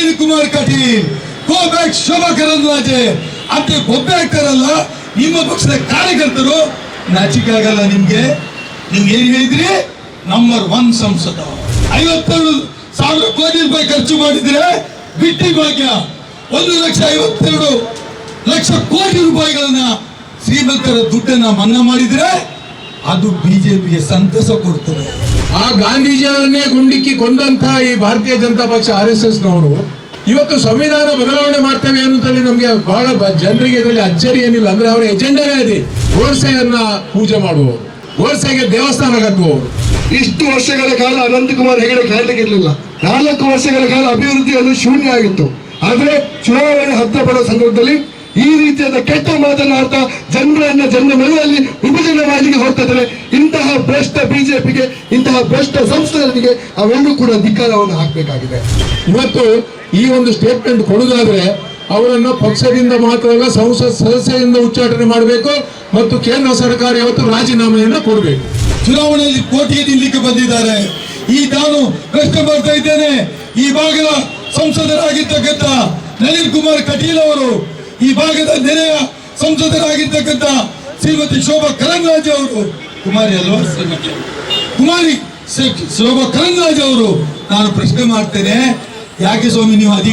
Nalin Kumar Kateel go back Shobha Karandlaje ಅಂತ ಗೊಬ್ಬೆ ಆಗ್ತಾರಲ್ಲ ನಿಮ್ಮ ಪಕ್ಷದ ಕಾರ್ಯಕರ್ತರು. ನಾಚಿಕಾಗಲ್ಲ ನಿಮ್ಗೆ. ನೀವು ಏನ್ ಹೇಳಿದ್ರಿ? ನಂಬರ್ ಒನ್ ಸಂಸದ. ಐವತ್ತೆರಡು ಸಾವಿರ ಕೋಟಿ ರೂಪಾಯಿ ಖರ್ಚು ಮಾಡಿದ್ರೆ ಬಿಟ್ಟಿ ಭಾಗ್ಯ. ಒಂದು ಲಕ್ಷ ಐವತ್ತೆರಡು ಲಕ್ಷ ಕೋಟಿ ರೂಪಾಯಿಗಳನ್ನ ಶ್ರೀಮಂತರ ದುಡ್ಡನ್ನ ಮನ್ನಾ ಮಾಡಿದ್ರೆ ಅದು ಬಿಜೆಪಿಗೆ ಸಂತಸ ಕೊಡ್ತದೆ. ಆ ಗಾಂಧೀಜಿಯವರನ್ನೇ ಗುಂಡಿಕ್ಕಿ ಕೊಂದಂತ ಈ ಭಾರತೀಯ ಜನತಾ ಪಕ್ಷ ಆರ್ ಎಸ್ ಎಸ್ ನವರು ಇವತ್ತು ಸಂವಿಧಾನ ಬದಲಾವಣೆ ಮಾಡ್ತೇವೆ ಅನ್ನೋದ್ರಲ್ಲಿ ನಮಗೆ ಬಹಳ ಬ- ಜನರಿಗೆ ಇದರಲ್ಲಿ ಅಚ್ಚರಿ ಏನಿಲ್ಲ. ಅಂದ್ರೆ ಅವರ ಎಜೆಂಡಾನೇ ಇದೆ ಗೋಡ್ಸೆಯನ್ನ ಪೂಜೆ ಮಾಡುವವರು ಗೋಡ್ಸೆಗೆ ದೇವಸ್ಥಾನ ಕಟ್ಟುವವರು. ಇಷ್ಟು ವರ್ಷಗಳ ಕಾಲ ಅನಂತಕುಮಾರ್ ಹೆಗಡೆ ಇರಲಿಲ್ಲ. ನಾಲ್ಕು ವರ್ಷಗಳ ಕಾಲ ಅಭಿವೃದ್ಧಿ ಅದು ಶೂನ್ಯ ಆಗಿತ್ತು. ಆದ್ರೆ ಚುನಾವಣೆ ಹತ್ತಿರ ಬರೋ ಸಂದರ್ಭದಲ್ಲಿ ಈ ರೀತಿಯಾದ ಕೆಟ್ಟ ಮಾತನಾಡ್ತಾ ಜನರನ್ನ ಜನರ ಮನೆಯಲ್ಲಿ ವಿಭಜನೆ ಮಾಡಲಿಕ್ಕೆ ಇದ್ದಾರೆ. ಇಂತಹ ಭ್ರಷ್ಟ ಬಿಜೆಪಿಗೆ, ಇಂತಹ ಭ್ರಷ್ಟ ಸಂಸ್ಥೆಗಳಿಗೆ ಅವೆಲ್ಲೂ ಕೂಡ ಧಿಕ್ಕಾರವನ್ನು ಹಾಕಬೇಕಾಗಿದೆ. ಇವತ್ತು ಈ ಒಂದು ಸ್ಟೇಟ್ಮೆಂಟ್ ಕೊಡುವುದಾದ್ರೆ ಅವರನ್ನು ಪಕ್ಷದಿಂದ ಮಾತ್ರವಲ್ಲ ಸಂಸತ್ ಸದಸ್ಯರಿಂದ ಉಚ್ಚಾಟನೆ ಮಾಡಬೇಕು ಮತ್ತು ಕೇಂದ್ರ ಸರ್ಕಾರ ಇವತ್ತು ರಾಜೀನಾಮೆಯನ್ನು ಕೊಡಬೇಕು. ಚುನಾವಣೆಯಲ್ಲಿ ಕೋಟಿಗೆ ನಿಲ್ಲಕ್ಕೆ ಬಂದಿದ್ದಾರೆ. ಈ ನಾನು ಪ್ರಶ್ನೆ ಮಾಡ್ತಾ ಇದ್ದೇನೆ. ಈ ಭಾಗದ ಸಂಸದರಾಗಿರ್ತಕ್ಕಂಥ ನಳಿನ್ ಕುಮಾರ್ ಕಟೀಲ್ ಅವರು ಈ ಭಾಗದ ನೆರೆಯ ಸಂಸದರಾಗಿರ್ತಕ್ಕಂಥ ಶ್ರೀಮತಿ ಶೋಭಾ ಕರಂದ್ಲಾಜೆ ಅವರು, ಕುಮಾರಿ ಅಲ್ವಾ? ಶ್ರೀಮತಿ ಕುಮಾರಿ ಶೋಭಾ ಕರಂದ್ಲಾಜೆ ಅವರು, ನಾನು ಪ್ರಶ್ನೆ ಮಾಡ್ತೇನೆ. ಯಾಕೆ ಸ್ವಾಮಿ, ನೀವು ಅಧಿ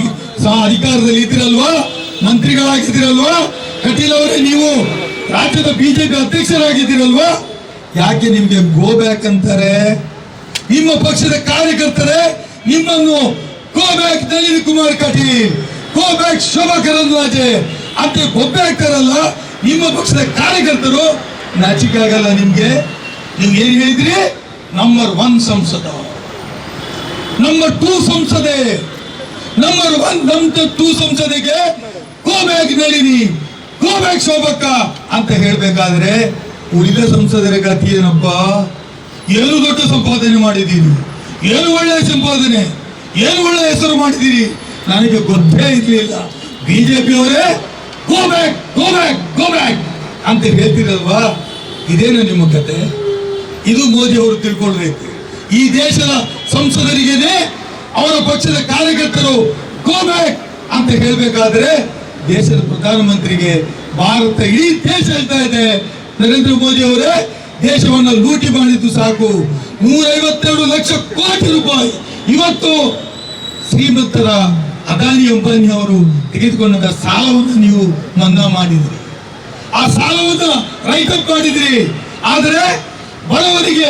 ಅಧಿಕಾರದಲ್ಲಿ ಇದ್ದೀರಲ್ವಾ? ಮಂತ್ರಿಗಳಾಗಿದ್ದೀರಲ್ವಾ? ಕಟೀಲ್ ಅವರೇ, ನೀವು ರಾಜ್ಯದ ಬಿಜೆಪಿ ಅಧ್ಯಕ್ಷರಾಗಿದ್ದೀರಲ್ವಾ? ಯಾಕೆ ನಿಮ್ಗೆ ಗೋ ಬ್ಯಾಕ್ ಅಂತಾರೆ? ನಿಮ್ಮ ಪಕ್ಷದ ಕಾರ್ಯಕರ್ತರೇ ನಿಮ್ಮನ್ನು go back Nalin Kumar Kateel, go back Shobha Karandlaje. ಅಂತ ಗೊಬ್ಬೆ ಆಗ್ತಾರಲ್ಲ ನಿಮ್ಮ ಪಕ್ಷದ ಕಾರ್ಯಕರ್ತರು, ನಾಚಿಕೆ ಆಗಲ್ಲ ನಿಮ್ಗೆ. ನೀವು ಏನ್ ಹೇಳಿದ್ರಿ? ನಂಬರ್ ಒನ್ ಸಂಸದ. ನಂಬರ್ ಟೂ ಸಂಸದೆ. Number one number two ಸಂಸದೆಗೆ go back Nalini. Go back ಶೋಭಕ್ಕ ಅಂತ ಹೇಳ್ಬೇಕಾದ್ರೆ, ಉಳಿದ ಸಂಸದರ ಗತಿ ಏನಪ್ಪ? ಏನು ದೊಡ್ಡ ಸಂಪಾದನೆ ಮಾಡಿದ್ದೀರಿ? ಏನು ಒಳ್ಳೆಯ ಸಂಪಾದನೆ? ಏನು ಒಳ್ಳೆಯ ಹೆಸರು ಮಾಡಿದ್ದೀರಿ? ನನಗೆ ಗೊತ್ತೇ ಇರಲಿಲ್ಲ. ಬಿಜೆಪಿ ಅವರೇ go back go back go back ಅಂತ ಹೇಳ್ತಿರಲ್ವಾ? ಇದೇನು ನಿಮ್ಮ ಕತೆ? ಇದು ಮೋದಿ ಅವರು ತಿಳ್ಕೊಳ್ಬೇಕು. ಈ ದೇಶದ ಸಂಸದರಿಗೇನೆ ಅವರ ಪಕ್ಷದ ಕಾರ್ಯಕರ್ತರು ಗೋ ಬ್ಯಾಕ್ ಅಂತ ಹೇಳಬೇಕಾದ್ರೆ ದೇಶದ ಪ್ರಧಾನಮಂತ್ರಿಗೆ ಭಾರತ ಇಡೀ ದೇಶ ಹೇಳ್ತಾ ಇದೆ. ನರೇಂದ್ರ ಮೋದಿ ಅವರೇ, ದೇಶವನ್ನು ಲೂಟಿ ಮಾಡಿದ್ದು ಸಾಕು. ನೂರೈವತ್ತೆರಡು ಲಕ್ಷ ಕೋಟಿ ರೂಪಾಯಿ. ಇವತ್ತು ಶ್ರೀಮಂತರ ಅದಾನಿ ಅಂಬಾನಿ ಅವರು ತೆಗೆದುಕೊಂಡ ಸಾಲವನ್ನು ನೀವು ಮನ್ನಾ ಮಾಡಿದ್ರಿ. ಆ ಸಾಲವನ್ನು ರೈತ ಮಾಡಿದ್ರಿ. ಆದರೆ ಬಡವರಿಗೆ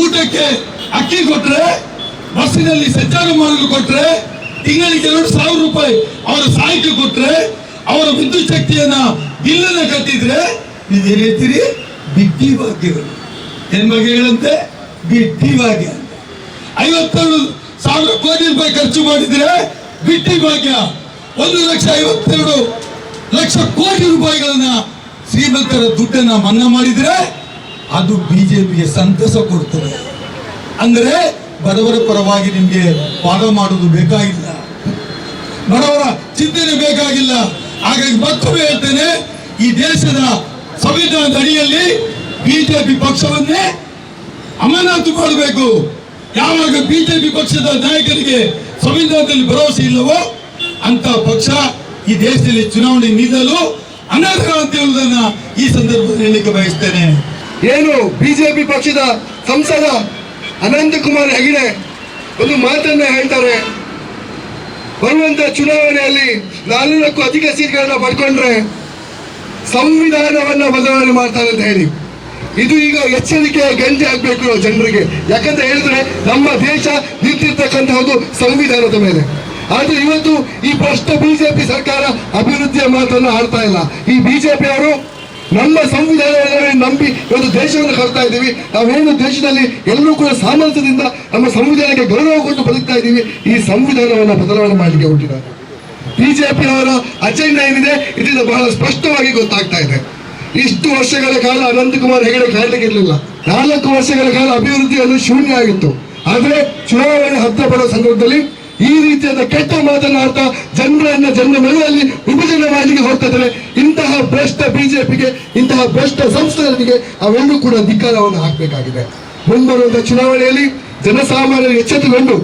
ಊಟಕ್ಕೆ ಅಕ್ಕಿ ಕೊಟ್ರೆ, ಬಸ್ಸಿನಲ್ಲಿ ಸಂಚಾರ ಮಾಡಲು ಕೊಟ್ರೆ, ತಿಂಗಳಿಗೆ ಎರಡು ಸಾವಿರ ರೂಪಾಯಿ ಅವರ ಸಹಾಯಕ್ಕೆ ಕೊಟ್ರೆ, ಅವರ ವಿದ್ಯುತ್ ಶಕ್ತಿಯನ್ನ ಬಿಲ್ಲನ್ನ ಕಟ್ಟಿದ್ರೆ ನೀವು ಹೇಳ್ತೀರಿ? ಬಿಟ್ಟಿ ಭಾಗ್ಯಗಳು ಏನ್ ಭಾಗ್ಯಗಳಂತೆ ಬಿಟ್ಟಿ ಭಾಗ್ಯ. ಅಂತ ಐವತ್ತೆರಡು ಸಾವಿರ ಕೋಟಿ ರೂಪಾಯಿ ಖರ್ಚು ಮಾಡಿದ್ರೆ ಬಿಟ್ಟಿ ಭಾಗ್ಯ ಒಂದು ಲಕ್ಷ ಐವತ್ತೆರಡು ಲಕ್ಷ ಕೋಟಿ ರೂಪಾಯಿಗಳನ್ನ ಶ್ರೀಮಂತರ ದುಡ್ಡನ್ನ ಮನ್ನಾ ಮಾಡಿದ್ರೆ ಅದು ಬಿಜೆಪಿಗೆ ಸಂತಸ ಕೊಡ್ತದೆ. ಅಂದ್ರೆ ಬಡವರ ಪರವಾಗಿ ನಿಮ್ಗೆ ವಾದ ಮಾಡೋದು ಬೇಕಾಗಿಲ್ಲ. ಬಡವರ ಚಿಂತನೆ ಬೇಕಾಗಿಲ್ಲ. ಹಾಗಾಗಿ ಮತ್ತೊಮ್ಮೆ ಹೇಳ್ತೇನೆ, ಈ ದೇಶದ ಸಂವಿಧಾನದ ಅಡಿಯಲ್ಲಿ ಬಿಜೆಪಿ ಪಕ್ಷವನ್ನೇ ಅಮಾನತು ಮಾಡಬೇಕು ಯಾವಾಗ ಬಿಜೆಪಿ ಪಕ್ಷದ ನಾಯಕರಿಗೆ ಸಂವಿಧಾನದಲ್ಲಿ ಭರವಸೆ ಇಲ್ಲವೋ ಅಂತ ಪಕ್ಷ ಈ ದೇಶದಲ್ಲಿ ಚುನಾವಣೆ ನೀಡಲು ಅನರ್ಹ ಈ ಸಂದರ್ಭದಲ್ಲಿ ಹೇಳಲಿಕ್ಕೆ ಬಯಸ್ತೇನೆ. ಏನು ಬಿಜೆಪಿ ಪಕ್ಷದ ಸಂಸದ ಅನಂತಕುಮಾರ್ ಹೆಗಡೆ ಒಂದು ಮಾತನ್ನ ಹೇಳ್ತಾರೆ. ಬರುವಂತ ಚುನಾವಣೆಯಲ್ಲಿ ನಾಲ್ಕು ಅಧಿಕ ಸೀಟ್ಗಳನ್ನ ಪಡ್ಕೊಂಡ್ರೆ ಸಂವಿಧಾನವನ್ನ ಬದಲಾವಣೆ ಮಾಡ್ತಾರೆ ಅಂತ ಹೇಳಿ. ಇದು ಈಗ ಎಚ್ಚರಿಕೆಯ ಗಂಜಿ ಆಗ್ಬೇಕು ಜನರಿಗೆ. ಯಾಕಂತ ಹೇಳಿದ್ರೆ ನಮ್ಮ ದೇಶ ನಿಂತಿರ್ತಕ್ಕಂತಹದ್ದು ಸಂವಿಧಾನದ ಮೇಲೆ. ಆದ್ರೆ ಇವತ್ತು ಈ ಭ್ರಷ್ಟ ಬಿಜೆಪಿ ಸರ್ಕಾರ ಅಭಿವೃದ್ಧಿಯ ಮಾತನ್ನು ಆಡ್ತಾ ಇಲ್ಲ. ಈ ಬಿಜೆಪಿ ಅವರು ನಮ್ಮ ಸಂವಿಧಾನವನ್ನು ನಂಬಿ ಒಂದು ದೇಶವನ್ನು ಕಳ್ತಾ ಇದ್ದೀವಿ. ನಾವೇನು ದೇಶದಲ್ಲಿ ಎಲ್ಲರೂ ಕೂಡ ಸಾಮರ್ಥ್ಯದಿಂದ ನಮ್ಮ ಸಂವಿಧಾನಕ್ಕೆ ಗೌರವ ಕೊಟ್ಟು ಬದುಕ್ತಾ ಇದ್ದೀವಿ. ಈ ಸಂವಿಧಾನವನ್ನು ಬದಲಾವಣೆ ಮಾಡಲಿಕ್ಕೆ ಹೊರಟಿದ್ದಾರೆ ಬಿಜೆಪಿ ಅವರ ಅಜೆಂಡಾ ಏನಿದೆ, ಇದರಿಂದ ಬಹಳ ಸ್ಪಷ್ಟವಾಗಿ ಗೊತ್ತಾಗ್ತಾ ಇದೆ. ಇಷ್ಟು ವರ್ಷಗಳ ಕಾಲ ಅನಂತಕುಮಾರ್ ಹೆಗಡೆ ಕಾಣಲಿಕ್ಕಿರಲಿಲ್ಲ ನಾಲ್ಕು ವರ್ಷಗಳ ಕಾಲ ಅಭಿವೃದ್ಧಿ ಅದು ಶೂನ್ಯ ಆಗಿತ್ತು. ಆದ್ರೆ ಚುನಾವಣೆ ಹತ್ತಿರ ಬರೋ ಸಂದರ್ಭದಲ್ಲಿ ಈ ರೀತಿಯಾದ ಕೆಟ್ಟ ಮಾತನಾಡ್ತಾ ಜನರನ್ನ ಜನರ ಮನೆಯಲ್ಲಿ ವಿಭಜನೆ ಮಾಡಲಿಕ್ಕೆ ಹೊರಟಿದ್ರೆ ಇಂತಹ ಭ್ರಷ್ಟ ಬಿಜೆಪಿಗೆ, ಇಂತಹ ಭ್ರಷ್ಟ ಸಂಸ್ಥೆಗಳಿಗೆ ಅವೆಲ್ಲೂ ಕೂಡ ಧಿಕ್ಕಾರವನ್ನು ಹಾಕಬೇಕಾಗಿದೆ. ಮುಂಬರುವಂತಹ ಚುನಾವಣೆಯಲ್ಲಿ ಜನಸಾಮಾನ್ಯರು ಎಚ್ಚೆತ್ತುಕೊಂಡು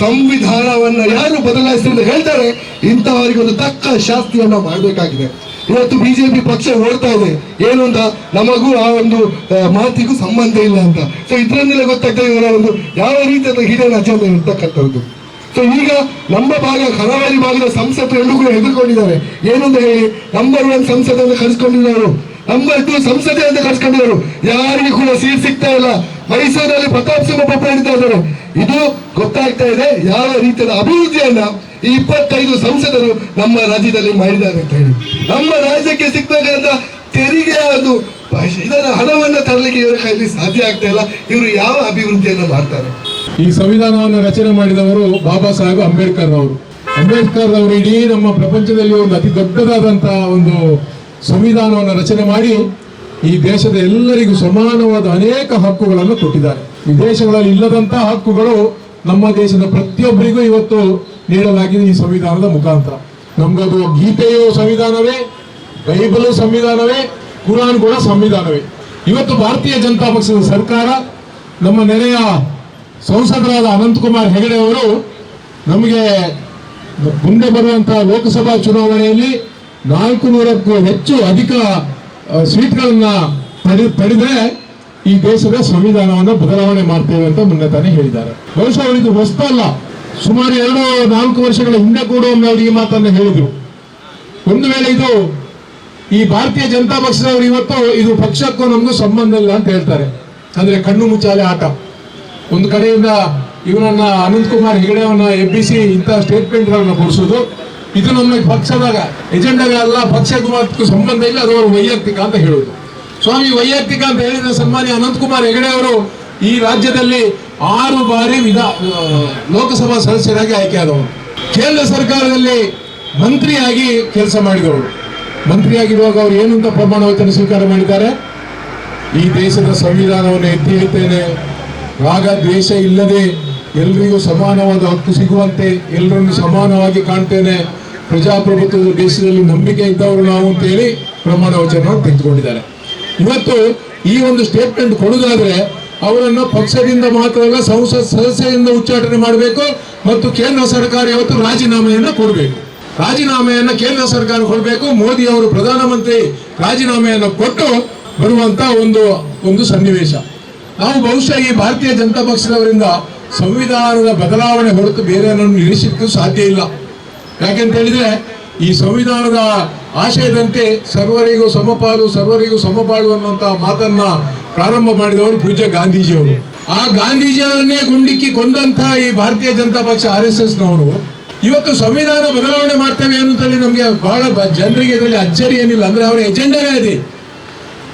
ಸಂವಿಧಾನವನ್ನ ಯಾರು ಬದಲಾಯಿಸಿ ಅಂತ ಹೇಳ್ತಾರೆ ಇಂತಹವರಿಗೆ ಒಂದು ತಕ್ಕ ಶಾಸ್ತಿಯನ್ನ ಮಾಡಬೇಕಾಗಿದೆ. ಇವತ್ತು ಬಿಜೆಪಿ ಪಕ್ಷ ಓಡ್ತಾ ಇದೆ. ಏನು ಅಂತ? ನಮಗೂ ಆ ಒಂದು ಮಾತಿಗೂ ಸಂಬಂಧ ಇಲ್ಲ ಅಂತ. ಸೊ ಇದರಿಂದಲೇ ಗೊತ್ತಾಗ್ತದೆ ಇವರ ಒಂದು ಯಾವ ರೀತಿಯಾದ ಹಿರಿಯ ಅಜೆಂಡ ಇರ್ತಕ್ಕಂಥದ್ದು. ಸೊ ಈಗ ನಮ್ಮ ಭಾಗ, ಕರಾವಳಿ ಭಾಗದ ಸಂಸತ್ ಎಲ್ಲೂ ಕೂಡ ಹೆದರ್ಕೊಂಡಿದ್ದಾರೆ ಏನಂತ ಹೇಳಿ? ನಂಬರ್ ಒನ್ ಸಂಸದನ್ನು ಕರೆಸ್ಕೊಂಡಿದ್ದಾರೆ ನಂಬರ್ ಟು ಸಂಸದೆ ಅಂತ ಕರೆಸ್ಕೊಂಡಿದ್ದಾರೆ ಯಾರಿಗೂ ಕೂಡ ಸೀಟ್ ಸಿಗ್ತಾ ಇಲ್ಲ. ಮೈಸೂರಲ್ಲಿ ಪ್ರತಾಪ್ ಸಿಂಹ ಪಪ್ಪ ಹಿಡಿತಾ ಇದ್ದಾರೆ. ಇದು ಗೊತ್ತಾಗ್ತಾ ಇದೆ ಯಾವ ರೀತಿಯ ಅಭಿವೃದ್ಧಿಯನ್ನ ಈ ಇಪ್ಪತ್ತೈದು ಸಂಸದರು ನಮ್ಮ ರಾಜ್ಯದಲ್ಲಿ ಮಾಡಿದ್ದಾರೆ ಅಂತ ಹೇಳಿ. ನಮ್ಮ ರಾಜ್ಯಕ್ಕೆ ಸಿಗ್ತಕ್ಕಂಥ ತೆರಿಗೆ ಅದು. ಇದರ ಹಣವನ್ನು ತರಲಿಕ್ಕೆ ಇವರ ಕೈಲಿ ಸಾಧ್ಯ ಆಗ್ತಾ ಇಲ್ಲ. ಇವರು ಯಾವ ಅಭಿವೃದ್ಧಿಯನ್ನು ಮಾಡ್ತಾರೆ? ಈ ಸಂವಿಧಾನವನ್ನು ರಚನೆ ಮಾಡಿದವರು ಬಾಬಾ ಸಾಹೇಬ್ ಅಂಬೇಡ್ಕರ್ ಅವರು. ಅಂಬೇಡ್ಕರ್ ಅವರು ಇಡೀ ನಮ್ಮ ಪ್ರಪಂಚದಲ್ಲಿ ಒಂದು ಅತಿ ದೊಡ್ಡದಾದಂತಹ ಒಂದು ಸಂವಿಧಾನವನ್ನು ರಚನೆ ಮಾಡಿ ಈ ದೇಶದ ಎಲ್ಲರಿಗೂ ಸಮಾನವಾದ ಅನೇಕ ಹಕ್ಕುಗಳನ್ನು ಕೊಟ್ಟಿದ್ದಾರೆ. ವಿದೇಶಗಳಲ್ಲಿ ಇಲ್ಲದಂತಹ ಹಕ್ಕುಗಳು ನಮ್ಮ ದೇಶದ ಪ್ರತಿಯೊಬ್ಬರಿಗೂ ಇವತ್ತು ನೀಡಲಾಗಿದೆ ಈ ಸಂವಿಧಾನದ ಮುಖಾಂತರ. ನಮ್ಗದು ಗೀತೆಯು ಸಂವಿಧಾನವೇ, ಬೈಬಲು ಸಂವಿಧಾನವೇ, ಕುರಾನ್ ಕೂಡ ಸಂವಿಧಾನವೇ. ಇವತ್ತು ಭಾರತೀಯ ಜನತಾ ಪಕ್ಷದ ಸರ್ಕಾರ ನಮ್ಮ ನೆರೆಯ ಸಂಸದರಾದ ಅನಂತಕುಮಾರ್ ಹೆಗಡೆ ಅವರು ನಮಗೆ ಮುಂದೆ ಬರುವಂತಹ ಲೋಕಸಭಾ ಚುನಾವಣೆಯಲ್ಲಿ ನಾಲ್ಕು ನೂರಕ್ಕೂ ಹೆಚ್ಚು ಅಧಿಕ ಸೀಟ್ಗಳನ್ನ ಪಡೆ, ಪಡೆದ್ರೆ ಈ ದೇಶದ ಸಂವಿಧಾನವನ್ನು ಬದಲಾವಣೆ ಮಾಡ್ತೇವೆ ಅಂತ ಮುನ್ನೆ ತಾನೇ ಹೇಳಿದ್ದಾರೆ. ಬಹುಶಃ ಅವರಿದು ಹೊಸ್ತಲ್ಲ ಸುಮಾರು ಎರಡು ನಾಲ್ಕು ವರ್ಷಗಳ ಹಿಂದೆ ಕೂಡ ಒಮ್ಮೆ ಅವರು ಈ ಮಾತನ್ನು ಹೇಳಿದ್ರು. ಒಂದು ವೇಳೆ ಇದು ಈ ಭಾರತೀಯ ಜನತಾ ಪಕ್ಷದವರು ಇವತ್ತು ಇದು ಪಕ್ಷಕ್ಕೂ ನಮಗೂ ಸಂಬಂಧ ಇಲ್ಲ ಅಂತ ಹೇಳ್ತಾರೆ. ಅಂದ್ರೆ ಕಣ್ಣು ಮುಚ್ಚಾಲೆ ಆಟ. ಒಂದು ಕಡೆಯಿಂದ ಇವನನ್ನ ಅನಂತ್ ಕುಮಾರ್ ಹೆಗಡೆಯವನ್ನ ಎಬ್ಬಿಸಿ ಇಂತಹ ಸ್ಟೇಟ್ಮೆಂಟ್ ಗಳನ್ನ ಕೊಡಿಸೋದು. ಇದು ನಮ್ಮ ಪಕ್ಷದಾಗ, ಎಜೆಂಡಾಗ ಅಲ್ಲ ಪಕ್ಷಕ್ಕೂ ಸಂಬಂಧ ಇಲ್ಲ, ಅದು ಅವರು ವೈಯಕ್ತಿಕ ಅಂತ ಹೇಳೋದು. ಸ್ವಾಮಿ ವೈಯಕ್ತಿಕ ಅಂತ ಹೇಳಿದ ಸನ್ಮಾನ್ಯ ಅನಂತ್ ಕುಮಾರ್ ಹೆಗಡೆ ಅವರು ಈ ರಾಜ್ಯದಲ್ಲಿ ಆರು ಬಾರಿ ವಿಧಾ, ಲೋಕಸಭಾ ಸದಸ್ಯರಾಗಿ ಆಯ್ಕೆಯಾದವರು ಕೇಂದ್ರ ಸರ್ಕಾರದಲ್ಲಿ ಮಂತ್ರಿಯಾಗಿ ಕೆಲಸ ಮಾಡಿದವರು ಮಂತ್ರಿಯಾಗಿರುವಾಗ ಅವರು ಏನು ಅಂತ ಪ್ರಮಾಣ ವಚನ ಸ್ವೀಕಾರ ಮಾಡಿದ್ದಾರೆ? ಈ ದೇಶದ ಸಂವಿಧಾನವನ್ನು ಎತ್ತಿ ಹೇಳ್ತೇನೆ. ರಾಗ ದ್ವೇಷ ಇಲ್ಲದೆ ಎಲ್ರಿಗೂ ಸಮಾನವಾದ ಹಕ್ಕು ಸಿಗುವಂತೆ ಎಲ್ಲರನ್ನು ಸಮಾನವಾಗಿ ಕಾಣ್ತೇನೆ. ಪ್ರಜಾಪ್ರಭುತ್ವದ ದೇಶದಲ್ಲಿ ನಂಬಿಕೆ ಇದ್ದವರು ನಾವು ಅಂತೇಳಿ ಪ್ರಮಾಣ ವಚನವನ್ನು ತೆಗೆದುಕೊಂಡಿದ್ದಾರೆ. ಇವತ್ತು ಈ ಒಂದು ಸ್ಟೇಟ್ಮೆಂಟ್ ಕೊಡುವುದಾದ್ರೆ ಅವರನ್ನು ಪಕ್ಷದಿಂದ ಮಾತ್ರ ಅಲ್ಲ ಸಂಸತ್ ಸದಸ್ಯರಿಂದ ಉಚ್ಚಾಟನೆ ಮಾಡಬೇಕು ಮತ್ತು ಕೇಂದ್ರ ಸರ್ಕಾರ ಇವತ್ತು ರಾಜೀನಾಮೆಯನ್ನು ಕೊಡಬೇಕು. ರಾಜೀನಾಮೆಯನ್ನು ಕೇಂದ್ರ ಸರ್ಕಾರ ಕೊಡಬೇಕು, ಮೋದಿ ಅವರು ಪ್ರಧಾನಮಂತ್ರಿ ರಾಜೀನಾಮೆಯನ್ನು ಕೊಟ್ಟು ಬರುವಂತ ಒಂದು ಒಂದು ಸನ್ನಿವೇಶ. ನಾವು ಬಹುಶಃ ಈ ಭಾರತೀಯ ಜನತಾ ಪಕ್ಷದವರಿಂದ ಸಂವಿಧಾನದ ಬದಲಾವಣೆ ಹೊರತು ಬೇರೆ ನಿಲ್ಲಿಸಲಿಕ್ಕೂ ಸಾಧ್ಯ ಇಲ್ಲ. ಯಾಕೆಂತ ಹೇಳಿದ್ರೆ, ಈ ಸಂವಿಧಾನದ ಆಶಯದಂತೆ ಸರ್ವರಿಗೂ ಸಮಪಾಲು ಸರ್ವರಿಗೂ ಸಮಪಾಲು ಅನ್ನುವಂತಹ ಮಾತನ್ನ ಪ್ರಾರಂಭ ಮಾಡಿದವರು ಪೂಜ್ಯ ಗಾಂಧೀಜಿಯವರು. ಆ ಗಾಂಧೀಜಿಯವರನ್ನೇ ಗುಂಡಿಕ್ಕಿ ಕೊಂದಂತ ಈ ಭಾರತೀಯ ಜನತಾ ಪಕ್ಷ ಆರ್ ಎಸ್ ಎಸ್ ನವರು ಇವತ್ತು ಸಂವಿಧಾನ ಬದಲಾವಣೆ ಮಾಡ್ತೇವೆ ಅನ್ನೋದ್ರಲ್ಲಿ ನಮಗೆ ಬಹಳ ಜನರಿಗೆ ಇದರಲ್ಲಿ ಅಚ್ಚರಿ ಏನಿಲ್ಲ. ಅಂದ್ರೆ ಅವರ ಎಜೆಂಡವೇ ಇದೆ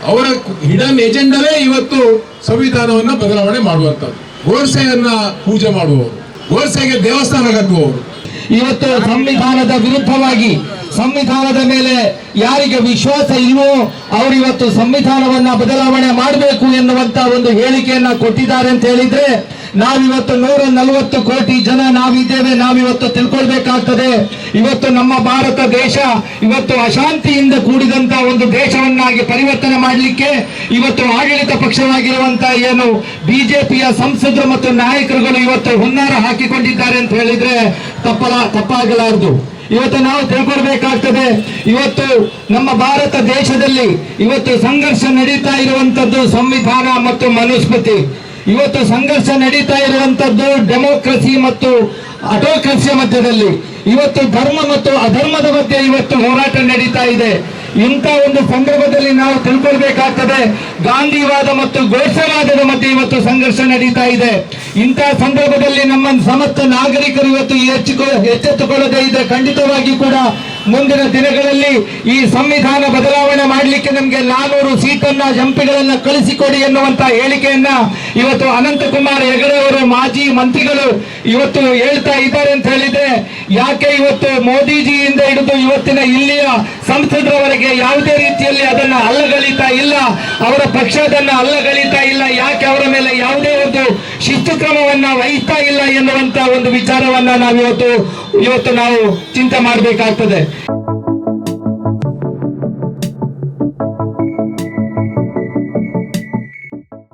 ಅವರ ಹಿಡನ್ ಎಜೆಂಡವೇ ಇವತ್ತು ಸಂವಿಧಾನವನ್ನ ಬದಲಾವಣೆ ಮಾಡುವಂಥದ್ದು. ಗೋಡ್ಸೆಯನ್ನ ಪೂಜೆ ಮಾಡುವವರು. ಗೋಡ್ಸೆಗೆ ದೇವಸ್ಥಾನ ಕಟ್ಟುವವರು. ಇವತ್ತು ಸಂವಿಧಾನದ ವಿರುದ್ಧವಾಗಿ, ಸಂವಿಧಾನದ ಮೇಲೆ ಯಾರಿಗೆ ವಿಶ್ವಾಸ ಇಲ್ವೋ ಅವರು ಇವತ್ತು ಸಂವಿಧಾನವನ್ನ ಬದಲಾವಣೆ ಮಾಡಬೇಕು ಎನ್ನುವಂತ ಒಂದು ಹೇಳಿಕೆಯನ್ನ ಕೊಟ್ಟಿದ್ದಾರೆ ಅಂತ ಹೇಳಿದ್ರೆ ನಾವಿವತ್ತು ನೂರ ನಲವತ್ತು ಕೋಟಿ ಜನ ನಾವಿದ್ದೇವೆ, ನಾವಿವತ್ತು ತಿಳ್ಕೊಳ್ಬೇಕಾಗ್ತದೆ. ಇವತ್ತು ನಮ್ಮ ಭಾರತ ದೇಶ ಇವತ್ತು ಅಶಾಂತಿಯಿಂದ ಕೂಡಿದಂತ ಒಂದು ದೇಶವನ್ನಾಗಿ ಪರಿವರ್ತನೆ ಮಾಡಲಿಕ್ಕೆ ಇವತ್ತು ಆಡಳಿತ ಪಕ್ಷವಾಗಿರುವಂತ ಏನು ಬಿಜೆಪಿಯ ಸಂಸದರು ಮತ್ತು ನಾಯಕರುಗಳು ಇವತ್ತು ಹುನ್ನಾರ ಹಾಕಿಕೊಂಡಿದ್ದಾರೆ ಅಂತ ಹೇಳಿದ್ರೆ ತಪ್ಪಲ, ತಪ್ಪಾಗಲಾರದು. ಇವತ್ತು ನಾವು ತಿಳ್ಕೊಳ್ಬೇಕಾಗ್ತದೆ. ಇವತ್ತು ನಮ್ಮ ಭಾರತ ದೇಶದಲ್ಲಿ ಇವತ್ತು ಸಂಘರ್ಷ ನಡೀತಾ ಇರುವಂತದ್ದು ಸಂವಿಧಾನ ಮತ್ತು ಮನುಸ್ಮೃತಿ. ಇವತ್ತು ಸಂಘರ್ಷ ನಡೀತಾ ಇರುವಂತದ್ದು ಡೆಮೋಕ್ರಸಿ ಮತ್ತು ಅಟೋಕ್ರಸಿಯ ಮಧ್ಯದಲ್ಲಿ. ಇವತ್ತು ಧರ್ಮ ಮತ್ತು ಅಧರ್ಮದ ಮಧ್ಯೆ ಇವತ್ತು ಹೋರಾಟ ನಡೀತಾ ಇದೆ. ಇಂಥ ಒಂದು ಸಂದರ್ಭದಲ್ಲಿ ನಾವು ತಿಳ್ಕೊಳ್ಬೇಕಾಗ್ತದೆ, ಗಾಂಧಿವಾದ ಮತ್ತು ಗೋಡ್ಸವಾದದ ಮಧ್ಯೆ ಇವತ್ತು ಸಂಘರ್ಷ ನಡೀತಾ ಇದೆ. ಇಂಥ ಸಂದರ್ಭದಲ್ಲಿ ನಮ್ಮ ಸಮಸ್ತ ನಾಗರಿಕರು ಇವತ್ತು ಎಚ್ಚೆತ್ತುಕೊಳ್ಳದೇ ಇದೆ. ಖಂಡಿತವಾಗಿ ಕೂಡ ಮುಂದಿನ ದಿನಗಳಲ್ಲಿ ಈ ಸಂವಿಧಾನ ಬದಲಾವಣೆ ಮಾಡಲಿಕ್ಕೆ ನಮಗೆ ನಾನೂರು ಸೀಟನ್ನ ಎಂಪಿಗಳನ್ನ ಕಳಿಸಿಕೊಡಿ ಎನ್ನುವಂತ ಹೇಳಿಕೆಯನ್ನ ಇವತ್ತು ಅನಂತಕುಮಾರ್ ಹೆಗಡೆ ಅವರು, ಮಾಜಿ ಮಂತ್ರಿಗಳು ಇವತ್ತು ಹೇಳ್ತಾ ಇದ್ದಾರೆ ಅಂತ ಹೇಳಿದ್ರೆ, ಯಾಕೆ ಇವತ್ತು ಮೋದಿಜಿಯಿಂದ ಹಿಡಿದು ಇವತ್ತಿನ ಇಲ್ಲಿಯ ಸಂಸದರವರೆಗೆ ಯಾವುದೇ ರೀತಿಯಲ್ಲಿ ಇಲ್ಲ ಅವರ ಪಕ್ಷದನ್ನ ಅಲ್ಲಗಳಿತಾ ಇಲ್ಲ, ಯಾಕೆ ಅವರ ಮೇಲೆ ಯಾವುದೇ ಒಂದು ಶಿಸ್ತು ಕ್ರಮವನ್ನ ವಹಿಸ್ತಾ ಇಲ್ಲ ಎನ್ನುವಂತ ಒಂದು ವಿಚಾರವನ್ನ ನಾವಿವತ್ತು ಇವತ್ತು ನಾವು ಚಿಂತೆ ಮಾಡಬೇಕಾಗ್ತದೆ.